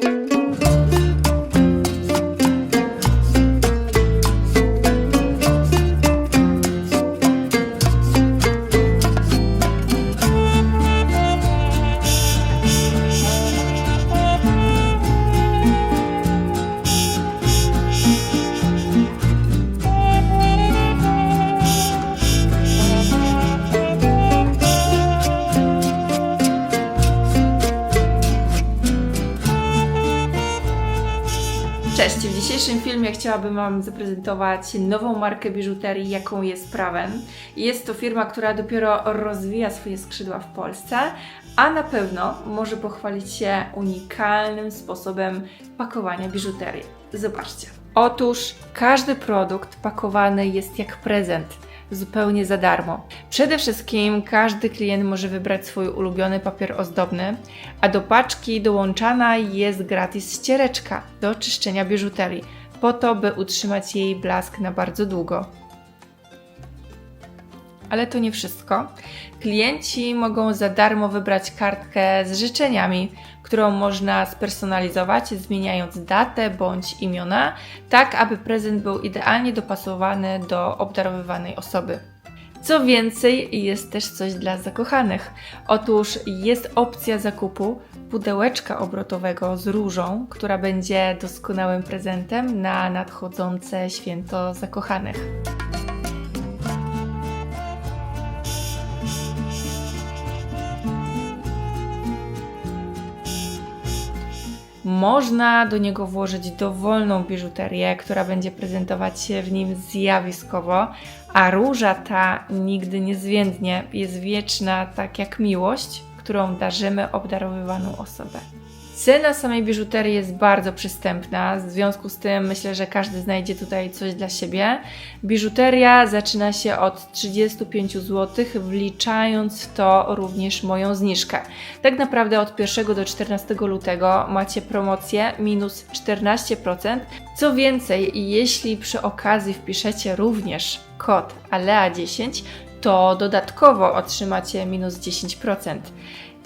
Cześć, chciałabym Wam zaprezentować nową markę biżuterii, jaką jest Praven. Jest to firma, która dopiero rozwija swoje skrzydła w Polsce, a na pewno może pochwalić się unikalnym sposobem pakowania biżuterii. Zobaczcie. Otóż każdy produkt pakowany jest jak prezent zupełnie za darmo. Przede wszystkim każdy klient może wybrać swój ulubiony papier ozdobny, a do paczki dołączana jest gratis ściereczka do czyszczenia biżuterii, po to, by utrzymać jej blask na bardzo długo. Ale to nie wszystko. Klienci mogą za darmo wybrać kartkę z życzeniami, którą można spersonalizować, zmieniając datę bądź imiona, tak aby prezent był idealnie dopasowany do obdarowywanej osoby. Co więcej, jest też coś dla zakochanych. Otóż jest opcja zakupu pudełeczka obrotowego z różą, która będzie doskonałym prezentem na nadchodzące święto zakochanych. Można do niego włożyć dowolną biżuterię, która będzie prezentować się w nim zjawiskowo, a róża ta nigdy nie zwiędnie, jest wieczna, tak jak miłość, którą darzymy obdarowywaną osobę. Cena samej biżuterii jest bardzo przystępna, w związku z tym myślę, że każdy znajdzie tutaj coś dla siebie. Biżuteria zaczyna się od 35 zł, wliczając w to również moją zniżkę. Tak naprawdę od 1 do 14 lutego macie promocję minus 14%. Co więcej, jeśli przy okazji wpiszecie również kod ALEA10, to dodatkowo otrzymacie minus 10%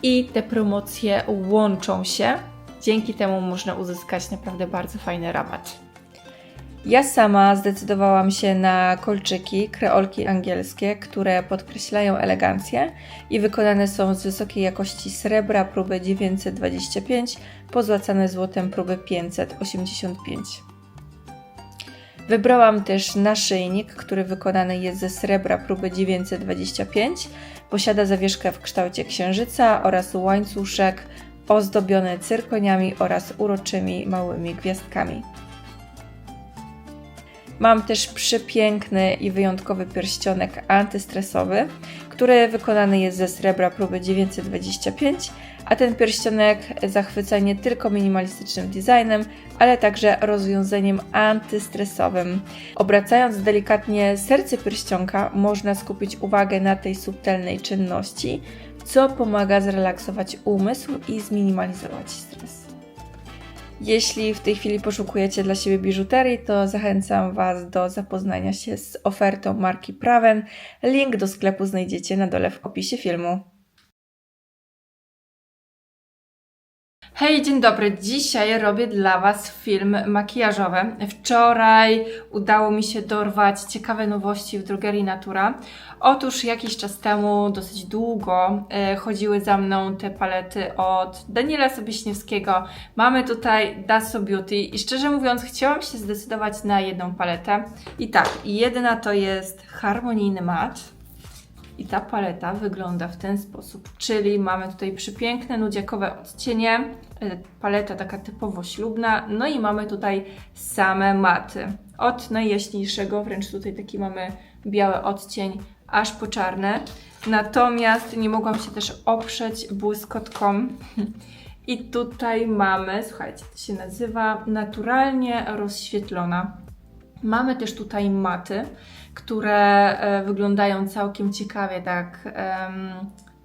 i te promocje łączą się. Dzięki temu można uzyskać naprawdę bardzo fajny rabat. Ja sama zdecydowałam się na kolczyki, kreolki angielskie, które podkreślają elegancję i wykonane są z wysokiej jakości srebra próby 925, pozłacane złotem próby 585. Wybrałam też naszyjnik, który wykonany jest ze srebra próby 925. Posiada zawieszkę w kształcie księżyca oraz łańcuszek ozdobiony cyrkoniami oraz uroczymi małymi gwiazdkami. Mam też przepiękny i wyjątkowy pierścionek antystresowy, który wykonany jest ze srebra próby 925, a ten pierścionek zachwyca nie tylko minimalistycznym designem, ale także rozwiązaniem antystresowym. Obracając delikatnie serce pierścionka, można skupić uwagę na tej subtelnej czynności, co pomaga zrelaksować umysł i zminimalizować stres. Jeśli w tej chwili poszukujecie dla siebie biżuterii, to zachęcam Was do zapoznania się z ofertą marki Praven. Link do sklepu znajdziecie na dole w opisie filmu. Hej, dzień dobry. Dzisiaj robię dla Was film makijażowy. Wczoraj udało mi się dorwać ciekawe nowości w drogerii Natura. Otóż jakiś czas temu, dosyć długo, e, chodziły za mną te palety od Daniela Sobieśniewskiego. Mamy tutaj Dasso Beauty i szczerze mówiąc chciałam się zdecydować na jedną paletę. I tak, jedna to jest Harmonijny Mat. I ta paleta wygląda w ten sposób, czyli mamy tutaj przepiękne nudziakowe odcienie, e, paleta taka typowo ślubna, no i mamy tutaj same maty. Od najjaśniejszego, wręcz tutaj taki mamy biały odcień, aż po czarne. Natomiast nie mogłam się też oprzeć błyskotką. I tutaj mamy, słuchajcie, to się nazywa naturalnie rozświetlona. Mamy też tutaj maty, które e, wyglądają całkiem ciekawie, tak.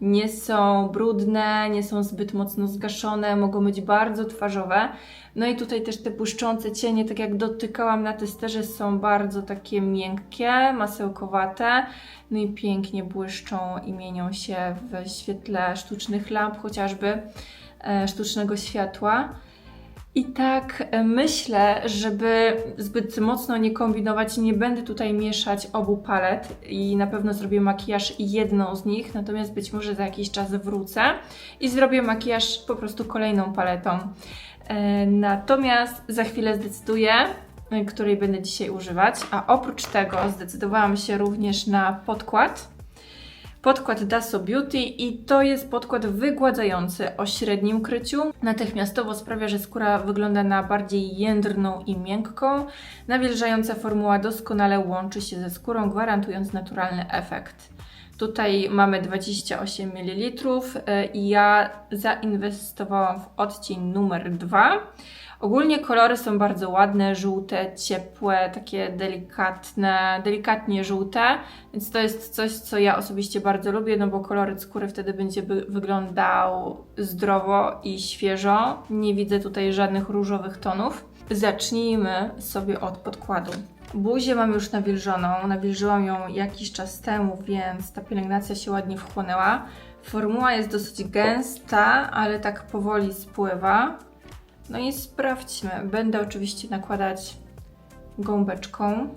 nie są brudne, nie są zbyt mocno zgaszone, mogą być bardzo twarzowe. No i tutaj też te błyszczące cienie, tak jak dotykałam na testerze, są bardzo takie miękkie, masełkowate. No i pięknie błyszczą i mienią się w świetle sztucznych lamp, chociażby e, sztucznego światła. I tak e, myślę, żeby zbyt mocno nie kombinować, nie będę tutaj mieszać obu palet i na pewno zrobię makijaż jedną z nich, natomiast być może za jakiś czas wrócę i zrobię makijaż po prostu kolejną paletą. E, Natomiast za chwilę zdecyduję, e, której będę dzisiaj używać, a oprócz tego zdecydowałam się również na podkład podkład Daso Beauty i to jest podkład wygładzający o średnim kryciu. Natychmiastowo sprawia, że skóra wygląda na bardziej jędrną i miękką. Nawilżająca formuła doskonale łączy się ze skórą, gwarantując naturalny efekt. Tutaj mamy 28 ml y, i ja zainwestowałam w odcień numer 2. Ogólnie kolory są bardzo ładne, żółte, ciepłe, takie delikatne, delikatnie żółte, więc to jest coś, co ja osobiście bardzo lubię, no bo koloryt skóry wtedy będzie wyglądał zdrowo i świeżo. Nie widzę tutaj żadnych różowych tonów. Zacznijmy sobie od podkładu. Buzię mam już nawilżoną, nawilżyłam ją jakiś czas temu, więc ta pielęgnacja się ładnie wchłonęła. Formuła jest dosyć gęsta, ale tak powoli spływa. No i sprawdźmy. Będę oczywiście nakładać gąbeczką.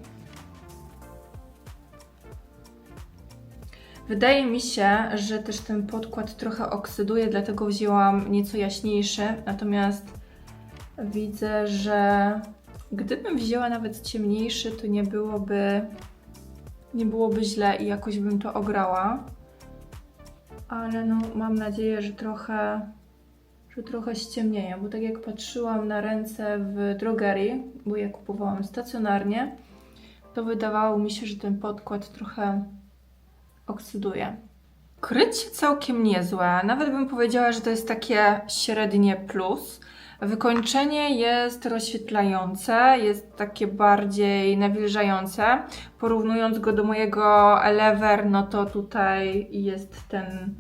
Wydaje mi się, że też ten podkład trochę oksyduje, dlatego wzięłam nieco jaśniejszy. Natomiast widzę, że gdybym wzięła nawet ciemniejszy, to nie byłoby, nie byłoby źle i jakoś bym to ograła. Ale no, mam nadzieję, że trochę że trochę ściemnieje, bo tak jak patrzyłam na ręce w drogerii, bo je kupowałam stacjonarnie, to wydawało mi się, że ten podkład trochę oksyduje. Krycie całkiem niezłe, nawet bym powiedziała, że to jest takie średnie plus. Wykończenie jest rozświetlające, jest takie bardziej nawilżające. Porównując go do mojego Elever, no to tutaj jest ten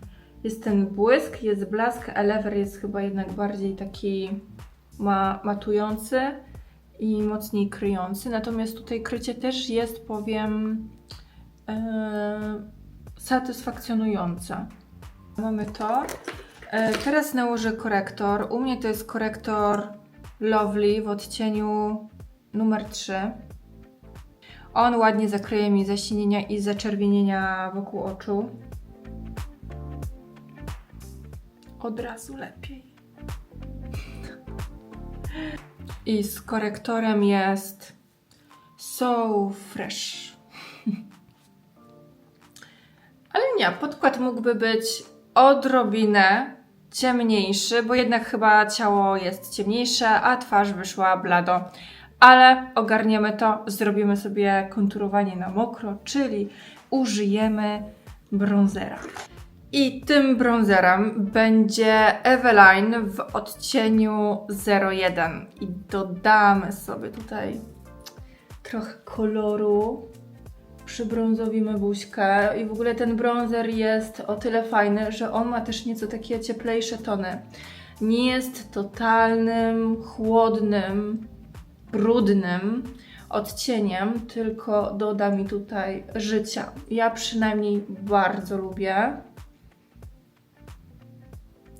jest ten błysk, jest blask, elever jest chyba jednak bardziej taki ma, matujący i mocniej kryjący. Natomiast tutaj krycie też jest, powiem, yy, satysfakcjonujące. Mamy to. Yy, teraz nałożę korektor. U mnie to jest korektor Lovely w odcieniu numer 3. On ładnie zakryje mi zasinienia i zaczerwienienia wokół oczu. Od razu lepiej. I z korektorem jest So Fresh. Ale nie, podkład mógłby być odrobinę ciemniejszy, bo jednak chyba ciało jest ciemniejsze, a twarz wyszła blado. Ale ogarniemy to, zrobimy sobie konturowanie na mokro, czyli użyjemy bronzera. I tym bronzerem będzie Eveline w odcieniu 01. I dodamy sobie tutaj trochę koloru. Przybrązowimy buźkę. I w ogóle ten bronzer jest o tyle fajny, że on ma też nieco takie cieplejsze tony. Nie jest totalnym, chłodnym, brudnym odcieniem, tylko doda mi tutaj życia. Ja przynajmniej bardzo lubię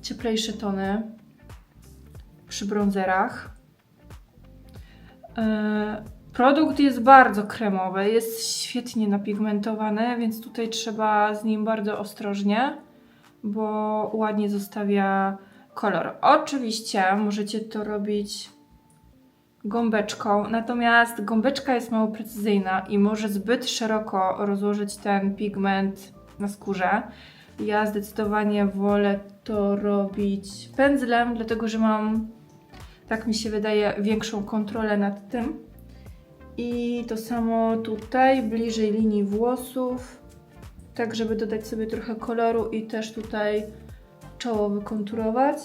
cieplejsze tony przy bronzerach. E, produkt jest bardzo kremowy, jest świetnie napigmentowany, więc tutaj trzeba z nim bardzo ostrożnie, bo ładnie zostawia kolor. Oczywiście możecie to robić gąbeczką, natomiast gąbeczka jest mało precyzyjna i może zbyt szeroko rozłożyć ten pigment na skórze. Ja zdecydowanie wolę to robić pędzlem, dlatego że mam, tak mi się wydaje, większą kontrolę nad tym. I to samo tutaj, bliżej linii włosów, tak żeby dodać sobie trochę koloru i też tutaj czoło wykonturować.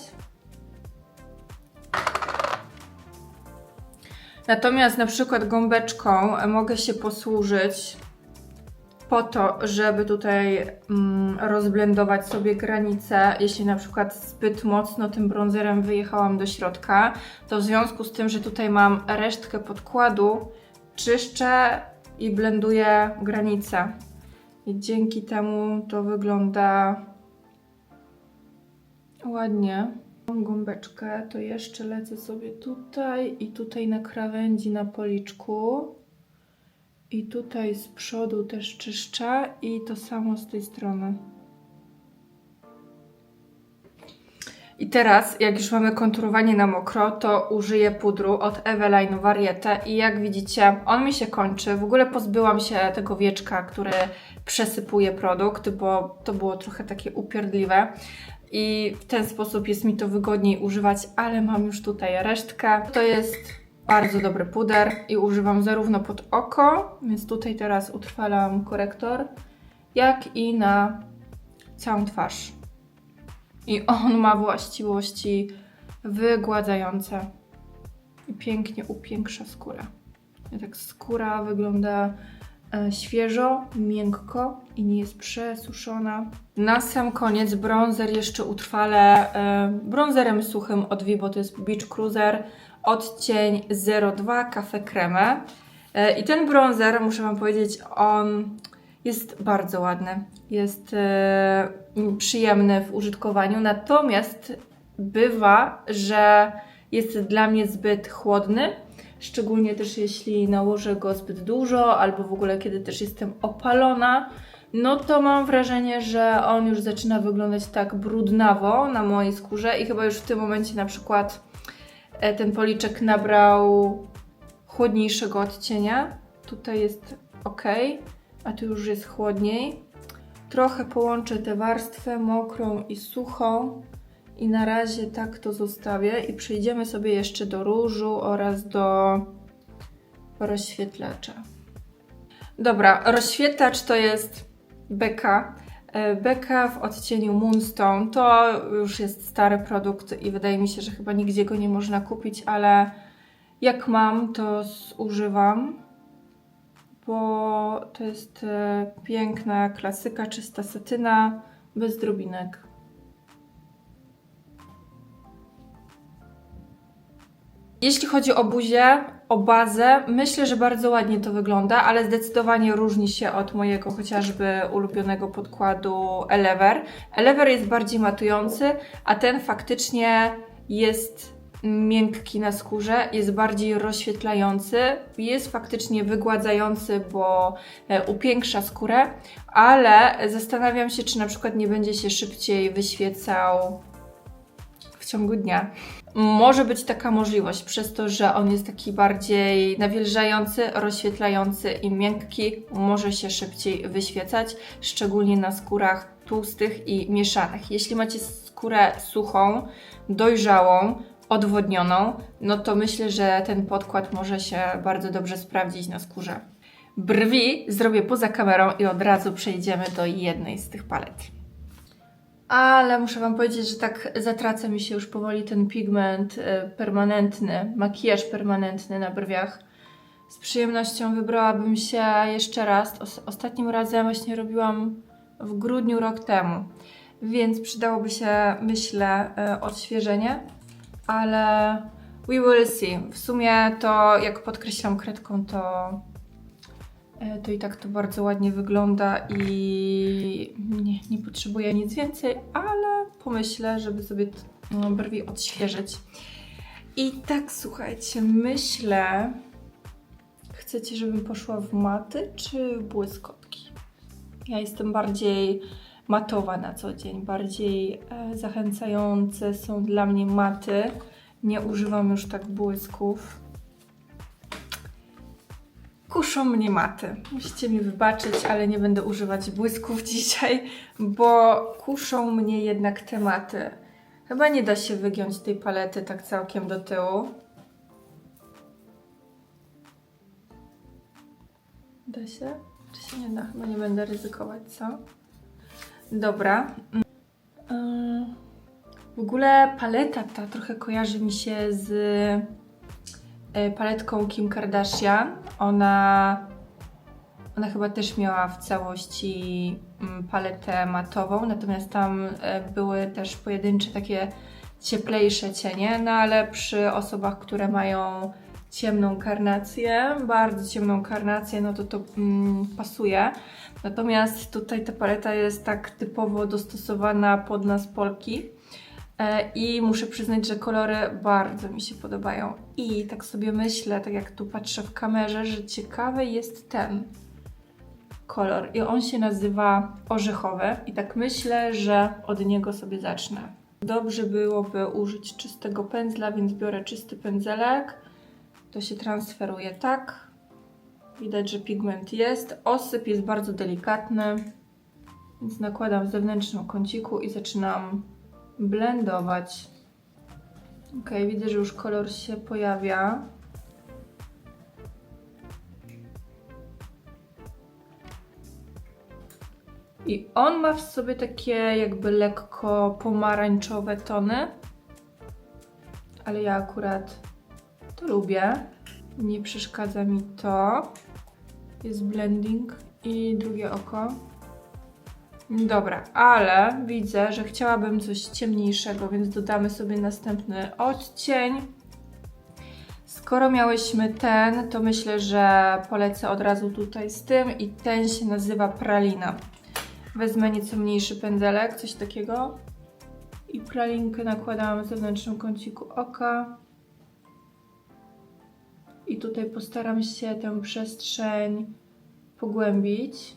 Natomiast na przykład gąbeczką mogę się posłużyć po to, żeby tutaj mm, rozblendować sobie granice, jeśli na przykład zbyt mocno tym bronzerem wyjechałam do środka, to w związku z tym, że tutaj mam resztkę podkładu, czyszczę i blenduję granice. I dzięki temu to wygląda ładnie. Mam gąbeczkę, to jeszcze lecę sobie tutaj i tutaj na krawędzi na policzku. I tutaj z przodu też czyszczę i to samo z tej strony. I teraz, jak już mamy konturowanie na mokro, to użyję pudru od Eveline Variete i jak widzicie, on mi się kończy. W ogóle pozbyłam się tego wieczka, który przesypuje produkt, bo to było trochę takie upierdliwe i w ten sposób jest mi to wygodniej używać, ale mam już tutaj resztkę. To jest bardzo dobry puder i używam zarówno pod oko, więc tutaj teraz utrwalam korektor, jak i na całą twarz. I on ma właściwości wygładzające i pięknie upiększa skórę. I tak skóra wygląda e, świeżo, miękko i nie jest przesuszona. Na sam koniec bronzer jeszcze utrwalę e, bronzerem suchym od Vivo, to jest Beach Cruiser odcień 02 Cafe Creme. I ten bronzer, muszę Wam powiedzieć, on jest bardzo ładny. Jest e, przyjemny w użytkowaniu, natomiast bywa, że jest dla mnie zbyt chłodny, szczególnie też jeśli nałożę go zbyt dużo, albo w ogóle kiedy też jestem opalona, no to mam wrażenie, że on już zaczyna wyglądać tak brudnawo na mojej skórze i chyba już w tym momencie na przykład ten policzek nabrał chłodniejszego odcienia. Tutaj jest ok, a tu już jest chłodniej. Trochę połączę tę warstwę mokrą i suchą i na razie tak to zostawię i przejdziemy sobie jeszcze do różu oraz do rozświetlacza. Dobra, rozświetlacz to jest Beka. E, Beka w odcieniu Moonstone to już jest stary produkt i wydaje mi się, że chyba nigdzie go nie można kupić, ale jak mam, to używam, bo to jest e, piękna klasyka, czysta satyna, bez drobinek. Jeśli chodzi o buzię, o bazę, myślę, że bardzo ładnie to wygląda, ale zdecydowanie różni się od mojego chociażby ulubionego podkładu Elever. Elever jest bardziej matujący, a ten faktycznie jest miękki na skórze, jest bardziej rozświetlający, jest faktycznie wygładzający, bo e, upiększa skórę, ale zastanawiam się, czy na przykład nie będzie się szybciej wyświecał w ciągu dnia. Może być taka możliwość, przez to, że on jest taki bardziej nawilżający, rozświetlający i miękki, może się szybciej wyświecać, szczególnie na skórach tłustych i mieszanych. Jeśli macie skórę suchą, dojrzałą, odwodnioną, no to myślę, że ten podkład może się bardzo dobrze sprawdzić na skórze. Brwi zrobię poza kamerą i od razu przejdziemy do jednej z tych palet. Ale muszę Wam powiedzieć, że tak zatraca mi się już powoli ten pigment e, permanentny, makijaż permanentny na brwiach. Z przyjemnością wybrałabym się jeszcze raz. Os- ostatnim razem właśnie robiłam w grudniu rok temu, więc przydałoby się, myślę, e, odświeżenie, ale we will see. W sumie to, jak podkreślam kredką, to to i tak to bardzo ładnie wygląda i nie, nie potrzebuję nic więcej, ale pomyślę, żeby sobie no, brwi odświeżyć. I tak, słuchajcie, myślę, chcecie, żebym poszła w maty czy błyskotki? Ja jestem bardziej matowa na co dzień, bardziej e, zachęcające są dla mnie maty. Nie używam już tak błysków. Kuszą mnie maty. Musicie mi wybaczyć, ale nie będę używać błysków dzisiaj, bo kuszą mnie jednak tematy. Chyba nie da się wygiąć tej palety tak całkiem do tyłu. Da się? Czy się nie da? Chyba nie będę ryzykować, co? Dobra. Mm. W ogóle paleta ta trochę kojarzy mi się z e, paletką Kim Kardashian. Ona, ona chyba też miała w całości mm, paletę matową, natomiast tam e, były też pojedyncze takie cieplejsze cienie, no ale przy osobach, które mają ciemną karnację, bardzo ciemną karnację, no to to mm, pasuje. Natomiast tutaj ta paleta jest tak typowo dostosowana pod nas Polki. E, I muszę przyznać, że kolory bardzo mi się podobają. I tak sobie myślę, tak jak tu patrzę w kamerze, że ciekawy jest ten kolor. I on się nazywa orzechowy. I tak myślę, że od niego sobie zacznę. Dobrze byłoby użyć czystego pędzla, więc biorę czysty pędzelek. To się transferuje tak. Widać, że pigment jest. Osyp jest bardzo delikatny, więc nakładam w zewnętrznym kąciku i zaczynam blendować. Ok, widzę, że już kolor się pojawia. I on ma w sobie takie jakby lekko pomarańczowe tony. Ale ja akurat to lubię. Nie przeszkadza mi to. Jest blending i drugie oko. Dobra, ale widzę, że chciałabym coś ciemniejszego, więc dodamy sobie następny odcień. Skoro miałyśmy ten, to myślę, że polecę od razu tutaj z tym i ten się nazywa pralina. Wezmę nieco mniejszy pędzelek, coś takiego i pralinkę nakładam w zewnętrznym kąciku oka. I tutaj postaram się tę przestrzeń pogłębić.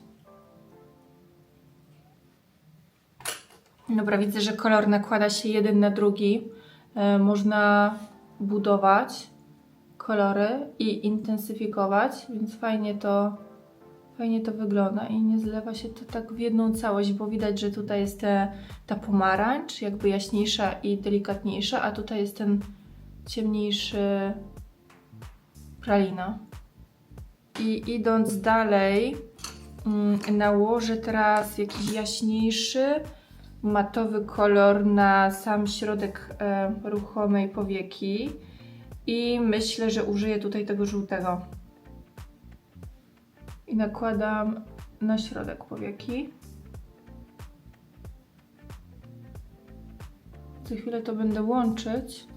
Dobra, widzę, że kolor nakłada się jeden na drugi. E, można budować kolory i intensyfikować, więc fajnie to, fajnie to wygląda i nie zlewa się to tak w jedną całość, bo widać, że tutaj jest te, ta pomarańcz, jakby jaśniejsza i delikatniejsza, a tutaj jest ten ciemniejszy pralina. I idąc dalej, mm, nałożę teraz jakiś jaśniejszy, matowy kolor na sam środek e, ruchomej powieki. I myślę, że użyję tutaj tego żółtego. I nakładam na środek powieki. Za chwilę to będę łączyć.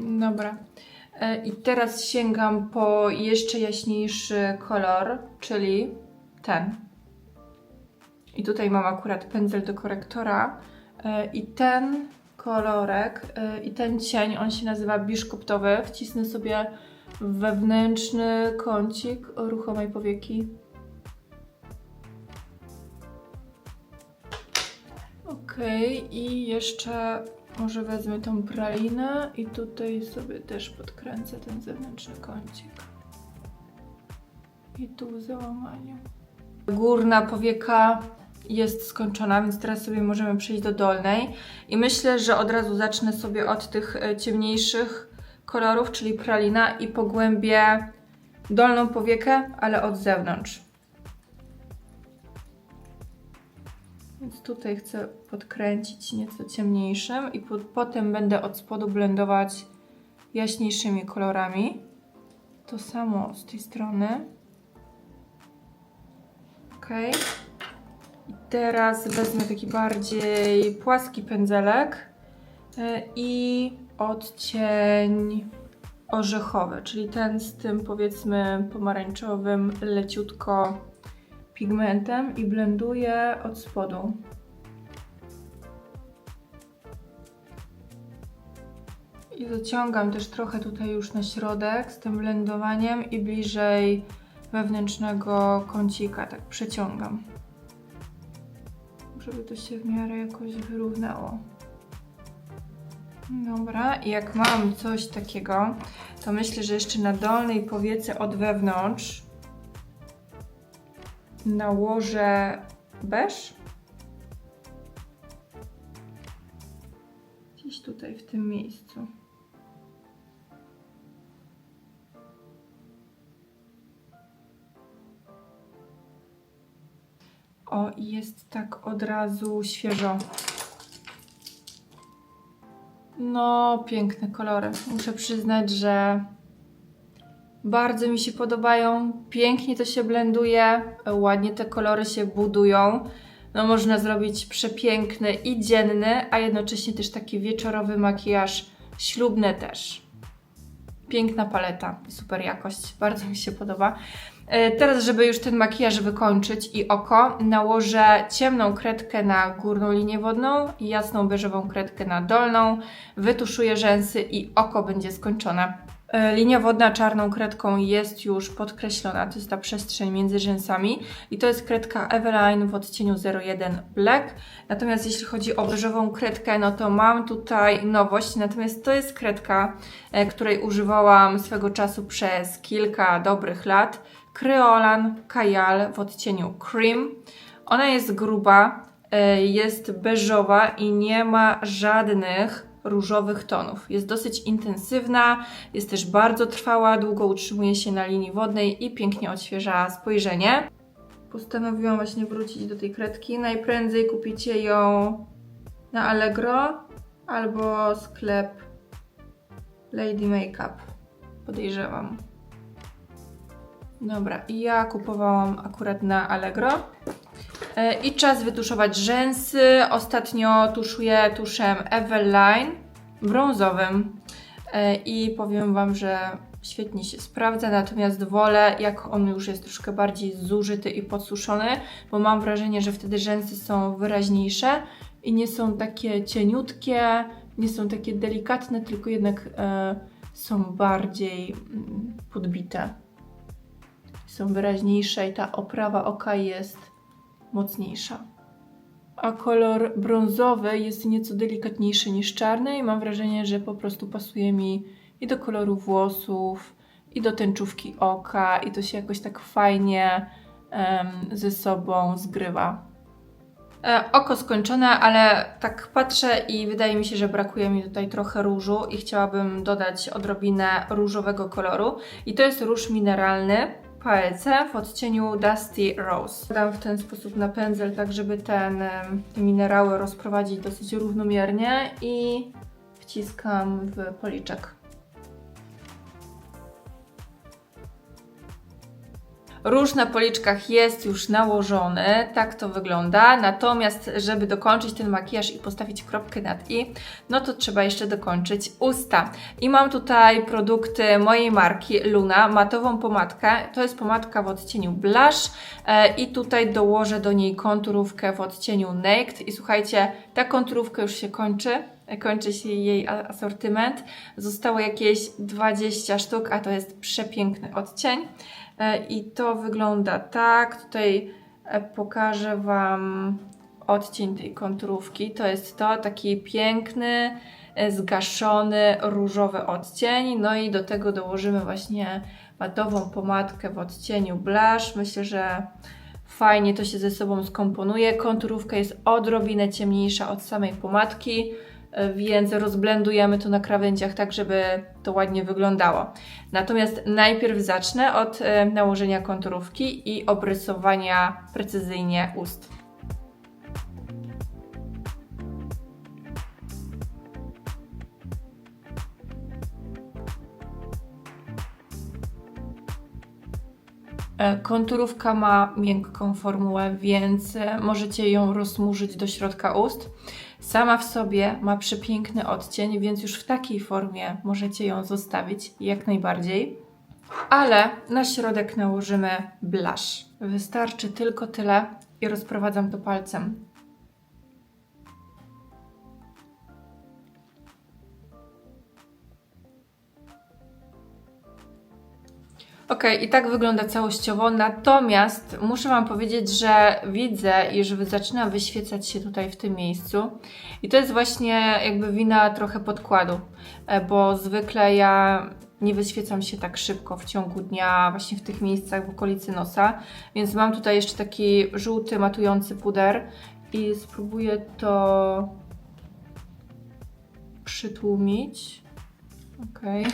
Dobra. E, I teraz sięgam po jeszcze jaśniejszy kolor, czyli ten. I tutaj mam akurat pędzel do korektora. E, I ten kolorek e, i ten cień, on się nazywa biszkoptowy. Wcisnę sobie wewnętrzny kącik ruchomej powieki. Ok, i jeszcze może wezmę tą pralinę i tutaj sobie też podkręcę ten zewnętrzny kącik. I tu w załamaniu. Górna powieka jest skończona, więc teraz sobie możemy przejść do dolnej. I myślę, że od razu zacznę sobie od tych e, ciemniejszych kolorów, czyli pralina i pogłębię dolną powiekę, ale od zewnątrz. Więc tutaj chcę podkręcić nieco ciemniejszym i po, potem będę od spodu blendować jaśniejszymi kolorami. To samo z tej strony. Ok. I teraz wezmę taki bardziej płaski pędzelek yy, i odcień orzechowy, czyli ten z tym powiedzmy pomarańczowym, leciutko pigmentem i blenduję od spodu. I zaciągam też trochę tutaj już na środek z tym blendowaniem i bliżej wewnętrznego kącika, tak przeciągam. Żeby to się w miarę jakoś wyrównało. Dobra, i jak mam coś takiego, to myślę, że jeszcze na dolnej powiece od wewnątrz nałożę beż. Gdzieś tutaj w tym miejscu. O, jest tak od razu świeżo. No, piękne kolory. Muszę przyznać, że bardzo mi się podobają, pięknie to się blenduje, ładnie te kolory się budują. No można zrobić przepiękny i dzienny, a jednocześnie też taki wieczorowy makijaż, ślubny też. Piękna paleta, super jakość, bardzo mi się podoba. E, Teraz, żeby już ten makijaż wykończyć i oko, nałożę ciemną kredkę na górną linię wodną i jasną beżową kredkę na dolną. Wytuszuję rzęsy i oko będzie skończone. E, Linia wodna czarną kredką jest już podkreślona, to jest ta przestrzeń między rzęsami i to jest kredka Eveline w odcieniu 01 Black. Natomiast jeśli chodzi o beżową kredkę, no to mam tutaj nowość, natomiast to jest kredka, e, której używałam swego czasu przez kilka dobrych lat. Creolan Kajal w odcieniu Cream. Ona jest gruba, e, jest beżowa i nie ma żadnych różowych tonów. Jest dosyć intensywna, jest też bardzo trwała, długo utrzymuje się na linii wodnej i pięknie odświeża spojrzenie. Postanowiłam właśnie wrócić do tej kredki. Najprędzej kupicie ją na Allegro albo sklep Lady Makeup. Podejrzewam. Dobra, i ja kupowałam akurat na Allegro. E, I czas wytuszować rzęsy. Ostatnio tuszuję tuszem Everline brązowym. E, I powiem Wam, że świetnie się sprawdza, natomiast wolę, jak on już jest troszkę bardziej zużyty i podsuszony, bo mam wrażenie, że wtedy rzęsy są wyraźniejsze i nie są takie cieniutkie, nie są takie delikatne, tylko jednak e, są bardziej mm, podbite. Są wyraźniejsze i ta oprawa oka jest mocniejsza. A kolor brązowy jest nieco delikatniejszy niż czarny i mam wrażenie, że po prostu pasuje mi i do koloru włosów, i do tęczówki oka, i to się jakoś tak fajnie em, ze sobą zgrywa. E, oko skończone, ale tak patrzę i wydaje mi się, że brakuje mi tutaj trochę różu i chciałabym dodać odrobinę różowego koloru. I to jest róż mineralny PLC w odcieniu Dusty Rose. Dam w ten sposób na pędzel, tak żeby ten, te minerały rozprowadzić dosyć równomiernie i wciskam w policzek. Róż na policzkach jest już nałożony, tak to wygląda. Natomiast, żeby dokończyć ten makijaż i postawić kropkę nad i, no to trzeba jeszcze dokończyć usta. I mam tutaj produkty mojej marki Luna, matową pomadkę. To jest pomadka w odcieniu Blush e, i tutaj dołożę do niej konturówkę w odcieniu Naked. I słuchajcie, ta konturówka już się kończy kończy się jej asortyment. Zostało jakieś 20 sztuk, a to jest przepiękny odcień. E, I to wygląda tak. Tutaj e, pokażę Wam odcień tej konturówki. To jest to, taki piękny, e, zgaszony, różowy odcień. No i do tego dołożymy właśnie matową pomadkę w odcieniu blush. Myślę, że fajnie to się ze sobą skomponuje. Konturówka jest odrobinę ciemniejsza od samej pomadki, więc rozblendujemy to na krawędziach tak, żeby to ładnie wyglądało. Natomiast najpierw zacznę od e, nałożenia konturówki i obrysowania precyzyjnie ust. E, Konturówka ma miękką formułę, więc e, możecie ją rozmurzyć do środka ust. Sama w sobie ma przepiękny odcień, więc już w takiej formie możecie ją zostawić jak najbardziej. Ale na środek nałożymy blush. Wystarczy tylko tyle i rozprowadzam to palcem. Ok, i tak wygląda całościowo. Natomiast muszę Wam powiedzieć, że widzę, iż zaczyna wyświecać się tutaj w tym miejscu. I to jest właśnie jakby wina trochę podkładu, e, bo zwykle ja nie wyświecam się tak szybko w ciągu dnia, właśnie w tych miejscach w okolicy nosa. Więc mam tutaj jeszcze taki żółty, matujący puder i spróbuję to przytłumić. Okej.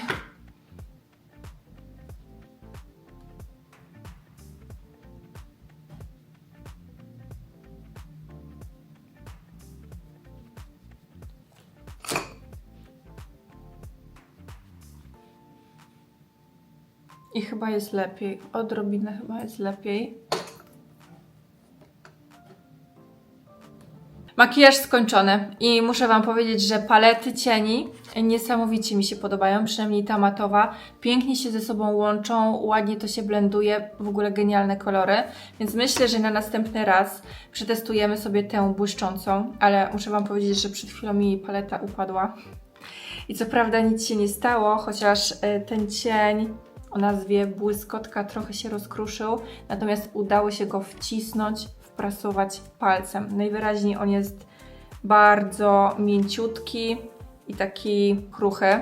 I chyba jest lepiej. Odrobinę chyba jest lepiej. Makijaż skończony i muszę Wam powiedzieć, że palety cieni niesamowicie mi się podobają, przynajmniej ta matowa. Pięknie się ze sobą łączą, ładnie to się blenduje, w ogóle genialne kolory. Więc myślę, że na następny raz przetestujemy sobie tę błyszczącą, ale muszę Wam powiedzieć, że przed chwilą mi paleta upadła. I co prawda nic się nie stało, chociaż e, ten cień o nazwie błyskotka trochę się rozkruszył, natomiast udało się go wcisnąć, wprasować palcem. Najwyraźniej on jest bardzo mięciutki i taki kruchy,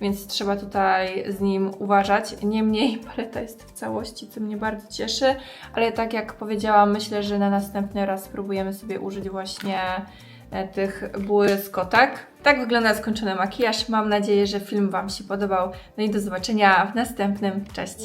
więc trzeba tutaj z nim uważać. Niemniej paleta jest w całości, co mnie bardzo cieszy, ale tak jak powiedziałam, myślę, że na następny raz spróbujemy sobie użyć właśnie e, tych błyskotek. Tak wygląda skończony makijaż. Mam nadzieję, że film Wam się podobał. No i do zobaczenia w następnym. Cześć!